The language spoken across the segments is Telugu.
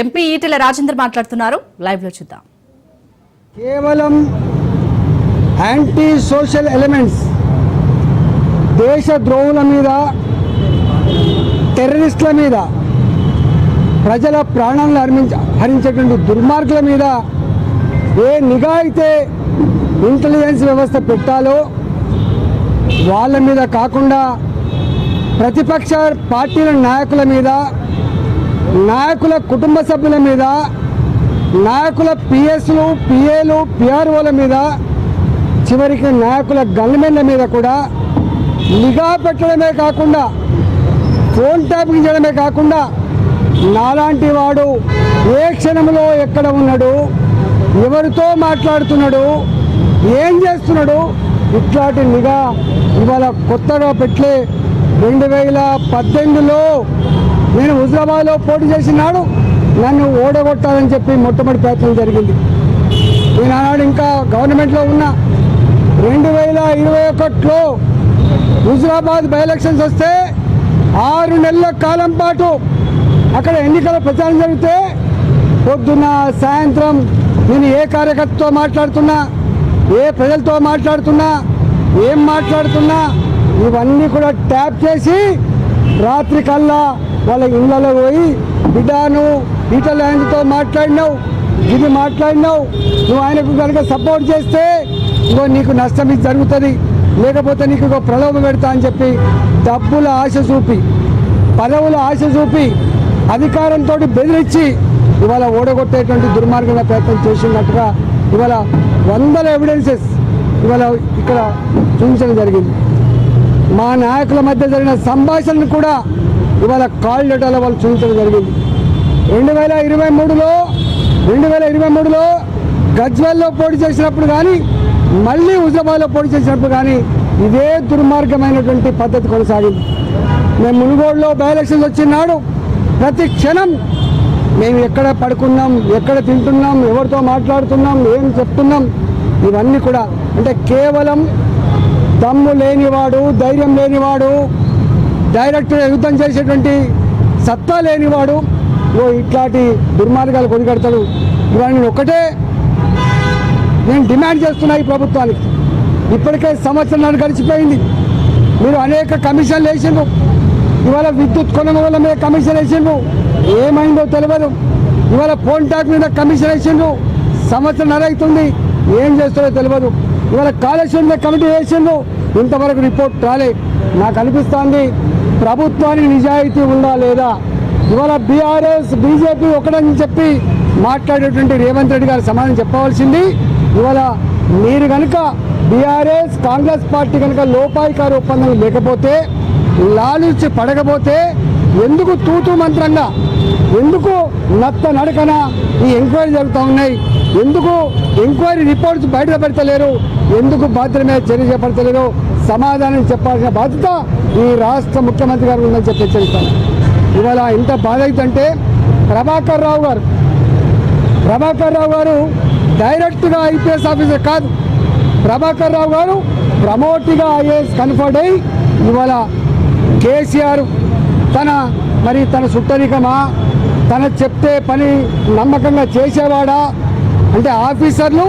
ఎంపీ ఈటెల రాజేందర్ మాట్లాడుతున్నారు. లైవ్లో చూద్దాం. కేవలం యాంటీ సోషల్ ఎలిమెంట్స్ దేశ ద్రోహుల మీద టెర్రరిస్టుల మీద ప్రజల ప్రాణాలను హరించ హరించేటువంటి దుర్మార్గుల మీద ఏ నిఘా అయితే ఇంటెలిజెన్స్ వ్యవస్థ పెట్టాలో వాళ్ళ మీద కాకుండా ప్రతిపక్ష పార్టీల నాయకుల మీద నాయకుల కుటుంబ సభ్యుల మీద నాయకుల పిఎస్లు పిఏలు పిఆర్ఓల మీద చివరికి నాయకుల గన్మెన్ల మీద కూడా నిఘా పెట్టడమే కాకుండా ఫోన్ ట్యాపింగ్ చేయడమే కాకుండా నాలాంటి వాడు ఏ క్షణంలో ఎక్కడ ఉన్నాడు ఎవరితో మాట్లాడుతున్నాడు ఏం చేస్తున్నాడు ఇట్లాంటి నిఘా ఇవాళ కొత్తగా పెట్టలే రెండు వేల పద్దెనిమిదిలో నేను హుజరాబాద్లో పోటీ చేసినాడు నన్ను ఓడగొట్టాలని చెప్పి మొట్టమొదటి ప్రయత్నం జరిగింది. నేను ఆనాడు ఇంకా గవర్నమెంట్లో ఉన్న రెండు వేల ఇరవై ఒకటిలో హుజరాబాద్ బై ఎలక్షన్స్ వస్తే ఆరు నెలల కాలం పాటు అక్కడ ఎన్నికల ప్రచారం జరిగితే పొద్దున్న సాయంత్రం నేను ఏ కార్యకర్తతో మాట్లాడుతున్నా ఏ ప్రజలతో మాట్లాడుతున్నా ఏం మాట్లాడుతున్నా ఇవన్నీ కూడా ట్యాప్ చేసి రాత్రి కల్లా వాళ్ళ ఇళ్ళలో పోయి బిడ్డాను ఈటల ల్యాండ్తో మాట్లాడినావు ఇది మాట్లాడినావు నువ్వు ఆయనకు కనుక సపోర్ట్ చేస్తే ఇగో నీకు నష్టం ఇది జరుగుతుంది. లేకపోతే నీకు ఇంకో ప్రలోభ పెడతా అని చెప్పి డబ్బుల ఆశ చూపి పదవుల ఆశ చూపి అధికారంతో బెదిరించి ఇవాళ ఓడగొట్టేటువంటి దుర్మార్గంగా ప్రయత్నం చేసినట్టుగా ఇవాళ వందల ఎవిడెన్సెస్ ఇవాళ ఇక్కడ చూపించడం జరిగింది. మా నాయకుల మధ్య జరిగిన సంభాషణను కూడా ఇవాళ కాల్ డేటాలో వాళ్ళు చూపించడం జరిగింది. రెండు వేల ఇరవై మూడులో రెండు వేల ఇరవై మూడులో గజ్వెల్లో పోటీ చేసినప్పుడు కానీ మళ్ళీ హుజరాబాద్లో పోటీ చేసినప్పుడు కానీ ఇదే దుర్మార్గమైనటువంటి పద్ధతి కొనసాగింది. మేము మునుగోడులో బై ఎలక్షన్స్ వచ్చినాడు ప్రతి క్షణం మేము ఎక్కడ పడుకున్నాం ఎక్కడ తింటున్నాం ఎవరితో మాట్లాడుతున్నాం ఏం చెప్తున్నాం ఇవన్నీ కూడా అంటే కేవలం దమ్ము లేనివాడు ధైర్యం లేనివాడు డైరెక్ట్గా యుద్ధం చేసేటువంటి సత్తా లేనివాడు ఓ ఇట్లాంటి దుర్మార్గాలు కొనికడతాడు ఇవాళ నేను ఒకటే నేను డిమాండ్ చేస్తున్నా ఈ ప్రభుత్వానికి. ఇప్పటికే సంవత్సరాలు గడిచిపోయింది. మీరు అనేక కమిషన్లు వేసిండ్రు. ఇవాళ విద్యుత్ కొనుగోలు మీద కమిషన్ వేసిండ్రు. ఏమైందో తెలియదు. ఇవాళ ఫోన్ ట్యాక్ మీద కమిషన్ వేసిండ్రు. సంవత్సరం నరైతుంది. ఏం చేస్తారో తెలియదు. ఇవాళ కాళేశ్వరం మీద కమిటీ వేసిండ్రు. ఇంతవరకు రిపోర్ట్ రాలే. నాకు అనిపిస్తోంది ప్రభుత్వానికి నిజాయితీ ఉందా లేదా? ఇవాళ బీఆర్ఎస్ బీజేపీ ఒకటని చెప్పి మాట్లాడేటువంటి రేవంత్ రెడ్డి గారు సమాధానం చెప్పవలసింది. ఇవాళ మీరు కనుక బీఆర్ఎస్ కాంగ్రెస్ పార్టీ కనుక లోపాయికారి ఒప్పందం లేకపోతే లాలించి పడకపోతే ఎందుకు తూతూ మంత్రంగా ఎందుకు నత్త నడకన ఈ ఎంక్వైరీ జరుగుతూ ఉన్నాయి? ఎందుకు ఎంక్వైరీ రిపోర్ట్స్ బయట పెడతలేరు? ఎందుకు బాధ్యత మీద చర్య చేపడతలేరు? సమాధానం చెప్పాల్సిన బాధ్యత ఈ రాష్ట్ర ముఖ్యమంత్రి గారు ఉందని చెప్పి హెచ్చరిస్తాను. ఇవాళ ఎంత బాధ అవుతుందంటే ప్రభాకర్ రావు గారు ప్రభాకర్ రావు గారు డైరెక్ట్గా ఐపీఎస్ ఆఫీసర్ కాదు. ప్రభాకర్ రావు గారు ప్రమోట్గా ఐఏఎస్ కన్ఫర్డ్ అయ్యి ఇవాళ కేసీఆర్ తన మరి తన సుట్టరికమా తన చెప్తే పని నమ్మకంగా చేసేవాడా? అంటే ఆఫీసర్లు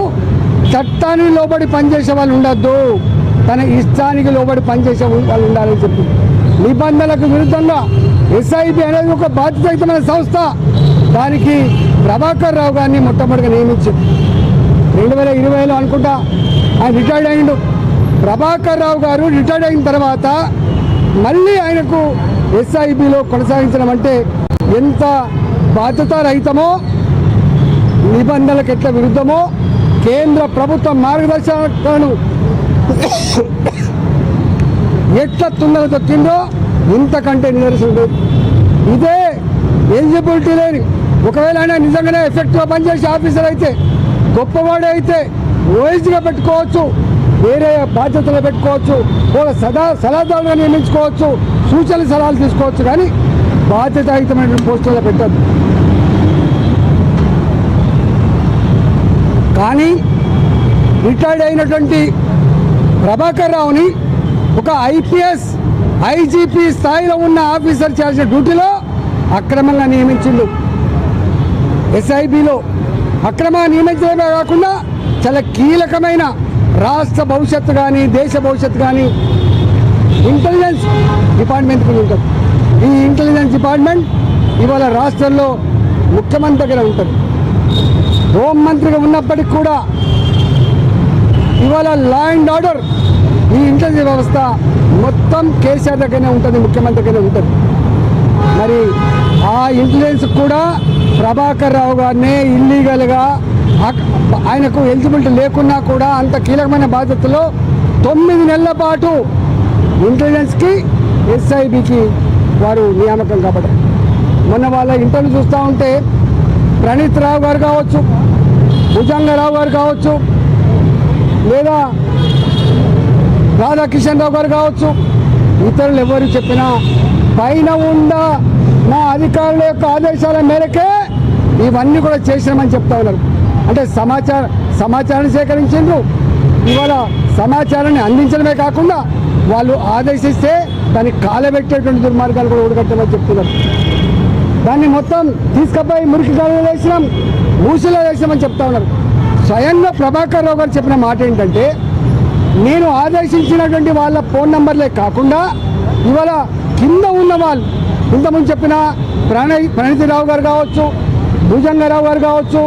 చట్టాన్ని లోబడి పనిచేసే వాళ్ళు ఉండొద్దు. తన ఇష్టానికి లోబడి పనిచేసే వాళ్ళు ఉండాలని చెప్పి. నిబంధనలకు విరుద్ధంగా ఎస్ఐబి అనేది ఒక బాధ్యతయుతమైన సంస్థ. దానికి ప్రభాకర్ రావు గారిని మొట్టమొదటిగా నియమించింది. రెండు వేల ఇరవైలో అనుకుంటా ఆయన రిటైర్డ్ అయిండు. ప్రభాకర్ రావు గారు రిటైర్డ్ అయిన తర్వాత మళ్ళీ ఆయనకు ఎస్ఐబిలో కొనసాగించడం అంటే ఎంత బాధ్యతారహితమో నిబంధనలకు ఎట్లా విరుద్ధమో కేంద్ర ప్రభుత్వ మార్గదర్శకాలను ఎట్లా తుందర తొక్కిందో ఇంతకంటే నిదర్శనం లేదు. ఇదే ఎలిజిబిలిటీ లేని ఒకవేళ ఆయన నిజంగానే ఎఫెక్ట్గా పనిచేసే ఆఫీసర్ అయితే గొప్పవాడే అయితే ఓఎస్గా పెట్టుకోవచ్చు వేరే బాధ్యతలు పెట్టుకోవచ్చు వాళ్ళ సదా సలహాదారుగా నియమించుకోవచ్చు సూచన సలహాలు తీసుకోవచ్చు కానీ బాధ్యతాయుతమైన పోస్టుల్లో పెట్టద్దు. కానీ రిటైర్డ్ అయినటువంటి ప్రభాకర్ రావుని ఒక ఐపీఎస్ ఐజీపీ స్థాయిలో ఉన్న ఆఫీసర్ చేసిన డ్యూటీలో అక్రమంగా నియమించిండు. ఎస్ఐబిలో అక్రమ నియమించడమే కాకుండా చాలా కీలకమైన రాష్ట్ర భవిష్యత్తు కానీ దేశ భవిష్యత్తు కానీ ఇంటెలిజెన్స్ డిపార్ట్మెంట్ కూడా ఉంటుంది. ఈ ఇంటెలిజెన్స్ డిపార్ట్మెంట్ ఇవాళ రాష్ట్రంలో ముఖ్యమంత్రి దగ్గర ఉంటుంది. హోంమంత్రిగా ఉన్నప్పటికీ కూడా ఇవాళ లా అండ్ ఆర్డర్ ఈ ఇంటెలిజెన్స్ వ్యవస్థ మొత్తం కేసీఆర్ దగ్గరనే ఉంటుంది ముఖ్యమంత్రి దగ్గరనే ఉంటుంది. మరి ఆ ఇంటెలిజెన్స్ కూడా ప్రభాకర్ రావు గారిని ఇల్లీగల్గా ఆయనకు ఎలిజిబిలిటీ లేకున్నా కూడా అంత కీలకమైన బాధ్యతలో తొమ్మిది నెలల పాటు ఇంటెలిజెన్స్కి ఎస్ఐబికి వారు నియామకం కాబట్టి మొన్న వాళ్ళ ఇంటర్వ్యూ చూస్తూ ఉంటే ప్రణీత్ రావు గారు కావచ్చు భుజంగరావు గారు కావచ్చు లేదా రాధాకిషన్ రావు గారు కావచ్చు ఇతరులు ఎవరు చెప్పినా పైన ఉన్న మా అధికారుల యొక్క ఆదేశాల మేరకే ఇవన్నీ కూడా చేసినామని చెప్తా ఉన్నారు. అంటే సమాచార సమాచారాన్ని సేకరించిండ్రు. ఇవాళ సమాచారాన్ని అందించడమే కాకుండా వాళ్ళు ఆదేశిస్తే దాన్ని కాలబెట్టేటువంటి దుర్మార్గాలు కూడా ఊడగట్టమని చెప్తున్నారు. దాన్ని మొత్తం తీసుకుపోయి మురికి గాలిలో వేసినాం మూసిలో వేసినామని చెప్తా ఉన్నారు. స్వయంగా ప్రభాకర్ రావు గారు చెప్పిన మాట ఏంటంటే నేను ఆదేశించినటువంటి వాళ్ళ ఫోన్ నంబర్లే కాకుండా ఇవాళ కింద ఉన్న వాళ్ళు ఇంతకుముందు చెప్పిన ప్రణయ్ ప్రణితిరావు గారు కావచ్చు భుజంగరావు గారు కావచ్చు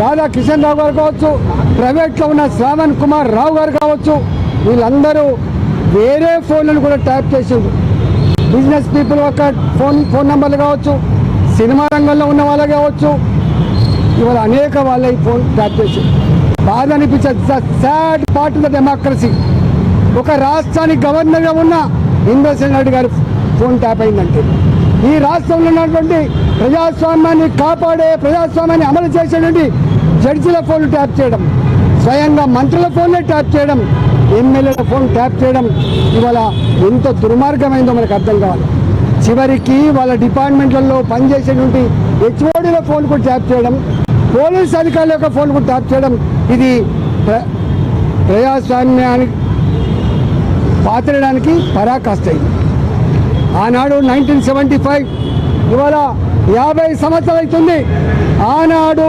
రాధా కిషన్ రావు గారు కావచ్చు ప్రైవేట్లో ఉన్న శ్రావణ్ కుమార్ రావు గారు కావచ్చు వీళ్ళందరూ వేరే ఫోన్లను కూడా ట్యాప్ చేసిండ్రు. బిజినెస్ పీపుల్ యొక్క ఫోన్ ఫోన్ నెంబర్లు కావచ్చు సినిమా రంగంలో ఉన్న వాళ్ళు కావచ్చు ఇవాళ అనేక వాళ్ళ ఈ ఫోన్ ట్యాప్ చేసి బాధ అనిపించే సాడ్ పార్ట్ ద డెమోక్రసీ ఒక రాష్ట్రానికి గవర్నర్గా ఉన్న ఇంద్రసేన్ రెడ్డి గారు ఫోన్ ట్యాప్ అయిందంటే. ఈ రాష్ట్రంలో ఉన్నటువంటి ప్రజాస్వామ్యాన్ని కాపాడే ప్రజాస్వామ్యాన్ని అమలు చేసేటువంటి జడ్జిల ఫోన్లు ట్యాప్ చేయడం స్వయంగా మంత్రుల ఫోన్లే ట్యాప్ చేయడం ఎమ్మెల్యేల ఫోన్ ట్యాప్ చేయడం ఇవాళ ఎంత దుర్మార్గమైందో మనకు అర్థం కావాలి. చివరికి వాళ్ళ డిపార్ట్మెంట్లలో పనిచేసేటువంటి హెచ్ఓడిల ఫోన్ కూడా ట్యాప్ చేయడం పోలీస్ అధికారుల యొక్క ఫోన్ కూడా ట్యాప్ చేయడం ఇది ప్రజాస్వామ్యానికి పాత్రడానికి పరాకాష్ట అయింది ఆనాడు నైన్టీన్ సెవెంటీ ఫైవ్ ఇవాళ యాభై సంవత్సరాలు అవుతుంది ఆనాడు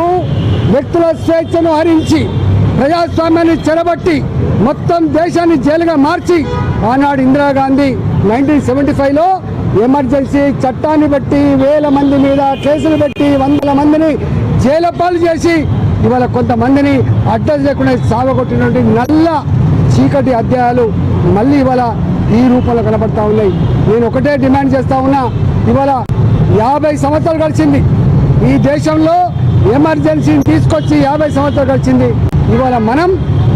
వ్యక్తుల స్వేచ్ఛను హరించి ప్రజాస్వామ్యాన్ని చెరబట్టి మొత్తం దేశాన్ని జైలుగా మార్చి ఆనాడు ఇందిరాగాంధీ నైన్టీన్ సెవెంటీ ఫైవ్లో ఎమర్జెన్సీ చట్టాన్ని బట్టి వేల మంది మీద కేసులు పెట్టి వందల మందిని జైలపాలు చేసి ఇవాళ కొంతమందిని అడ్డం లేకుండా సాగొట్టినటువంటి నల్ల చీకటి అధ్యాయాలు మళ్ళీ ఇవాళ ఈ రూపంలో కనబడతా ఉన్నాయి. నేను ఒకటే డిమాండ్ చేస్తా ఉన్నా ఇవాళ యాభై సంవత్సరాలు గడిచింది. ఈ దేశంలో ఎమర్జెన్సీని తీసుకొచ్చి యాభై సంవత్సరాలు గడిచింది. ఇవాళ మనం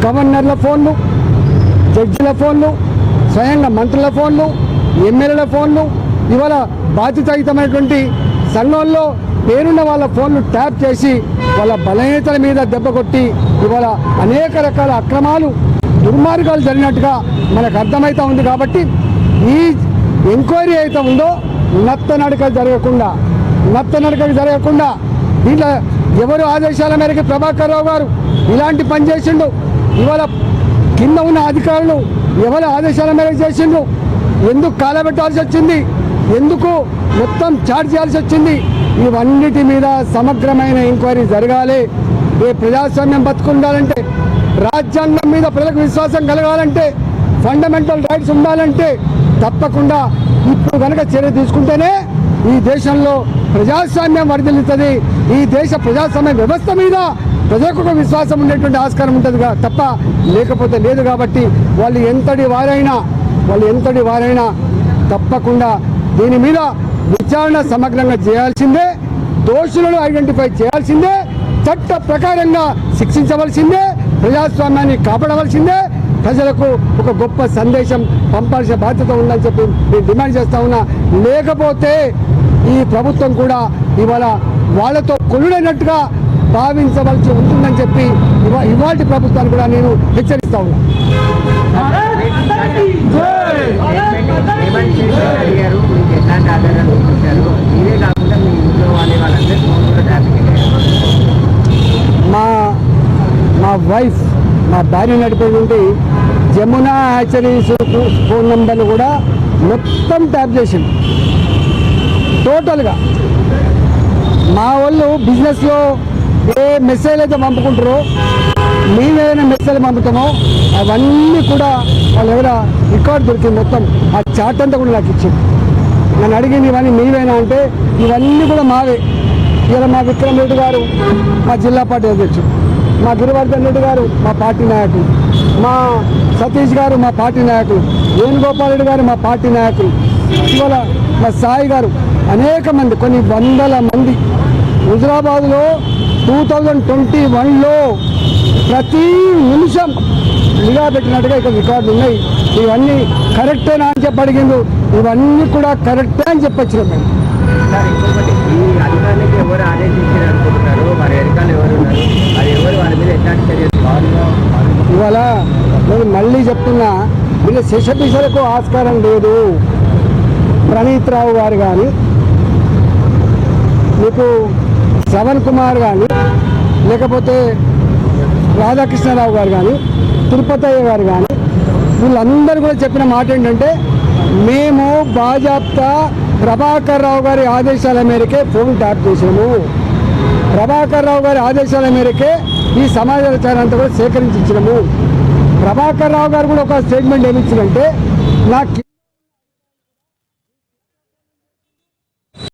గవర్నర్ల ఫోన్లు జడ్జిల ఫోన్లు స్వయంగా మంత్రుల ఫోన్లు ఎమ్మెల్యేల ఫోన్లు ఇవాళ బాధ్యతాయుతమైనటువంటి సంఘంలో పేరున్న వాళ్ళ ఫోన్లు ట్యాప్ చేసి వాళ్ళ బలహీనతల మీద దెబ్బ కొట్టి ఇవాళ అనేక రకాల అక్రమాలు దుర్మార్గాలు జరిగినట్టుగా మనకు అర్థమవుతా ఉంది కాబట్టి ఈ ఎంక్వైరీ అయితే ఉందో నత్త జరగకుండా నత్త జరగకుండా దీంట్లో ఎవరు ఆదేశాల మేరకు ప్రభాకర్ రావు గారు ఇలాంటి పని చేసిండు? ఇవాళ కింద ఉన్న అధికారులు ఎవరి ఆదేశాల మేరకు చేసిండు ఎందుకు కాలబెట్టాల్సి వచ్చింది? ఎందుకు మొత్తం చార్జ్ చేయాల్సి వచ్చింది? ఇవన్నిటి మీద సమగ్రమైన ఎంక్వైరీ జరగాలి. ఏ ప్రజాస్వామ్యం బతుకుండాలంటే రాజ్యాంగం మీద ప్రజలకు విశ్వాసం కలగాలంటే ఫండమెంటల్ రైట్స్ ఉండాలంటే తప్పకుండా ఇప్పుడు కనుక చర్య తీసుకుంటేనే ఈ దేశంలో ప్రజాస్వామ్యం వర్ధిల్లుతుంది. ఈ దేశ ప్రజాస్వామ్య వ్యవస్థ మీద ప్రజలకు ఒక విశ్వాసం ఉండేటువంటి ఆస్కారం ఉంటుంది తప్ప లేకపోతే లేదు కాబట్టి వాళ్ళు ఎంతటి వారైనా వాళ్ళు ఎంతటి వారైనా తప్పకుండా దీని మీద విచారణ సమగ్రంగా చేయాల్సిందే దోషులను ఐడెంటిఫై చేయాల్సిందే చట్ట ప్రకారంగా శిక్షించవలసిందే ప్రజాస్వామ్యాన్ని కాపాడవలసిందే ప్రజలకు ఒక గొప్ప సందేశం పంపాల్సిన బాధ్యత ఉందని చెప్పి నేను డిమాండ్ చేస్తా ఉన్నా. లేకపోతే ఈ ప్రభుత్వం కూడా ఇవాళ వాళ్ళతో కొలుడైనట్టుగా భావించవలసి ఉంటుందని చెప్పి ఇవా ఇవాటి ప్రభుత్వాన్ని కూడా నేను హెచ్చరిస్తా ఉన్నా. రేవంత్ రెడ్డి ఇదే కాకుండా మీ ఇంట్లో వాళ్ళే వాళ్ళందరూ ఫోన్ కూడా ట్రాఫిక్ మా మా వైఫ్ మా భార్య నడిపేటువంటి జమునా హ్యాచరీస్ ఫోన్ నెంబర్లు కూడా మొత్తం ట్యాప్ చేసింది టోటల్గా మా వాళ్ళు బిజినెస్లో ఏ మెసేజ్ అయితే పంపుకుంటారో మేమేదైనా మెసేజ్ పంపుతామో అవన్నీ కూడా వాళ్ళు ఎవరైనా రికార్డ్ దొరికింది మొత్తం. ఆ చాట్ అంతా కూడా నాకు ఇచ్చింది నన్ను అడిగింది ఇవన్నీ మీవేనా అంటే ఇవన్నీ కూడా మావే. ఇలా మా విక్రమ్ రెడ్డి గారు మా జిల్లా పార్టీ అధ్యక్షుడు. మా గిరివర్ధన్ రెడ్డి గారు మా పార్టీ నాయకులు మా సతీష్ గారు మా పార్టీ నాయకులు వేణుగోపాల్ రెడ్డి గారు మా పార్టీ నాయకులు ఇవాళ మా సాయి గారు అనేక మంది కొన్ని వందల మంది. హుజరాబాద్లో టూ థౌజండ్ ట్వంటీ వన్లో ప్రతి నిమిషం నిఘా పెట్టినట్టుగా ఇక్కడ రికార్డులు ఉన్నాయి. ఇవన్నీ కరెక్టేనా అని చెప్పి అడిగిండు ఇవన్నీ కూడా కరెక్టే అని చెప్పొచ్చినాం మేము. ఇవాళ నేను మళ్ళీ చెప్తున్నా వీళ్ళ శిశపిసలకు ఆస్కారం లేదు. ప్రణీత్ రావు గారు కానీ మీకు శ్రవణ్ కుమార్ కానీ లేకపోతే రాధాకృష్ణరావు గారు కానీ తిరుపతయ్య గారు కానీ వీళ్ళందరూ కూడా చెప్పిన మాట ఏంటంటే మేము బాజాప్తా ప్రభాకర్ రావు గారి ఆదేశాల మేరకే ఫోన్ ట్యాప్ చేసాము ప్రభాకర్ రావు గారి ఆదేశాల మేరకే ఈ సమాచారం అంతా కూడా సేకరించి ఇచ్చినాము ప్రభాకర్ రావు గారు కూడా ఒక స్టేట్మెంట్ ఏమి ఇచ్చిందంటే నాకు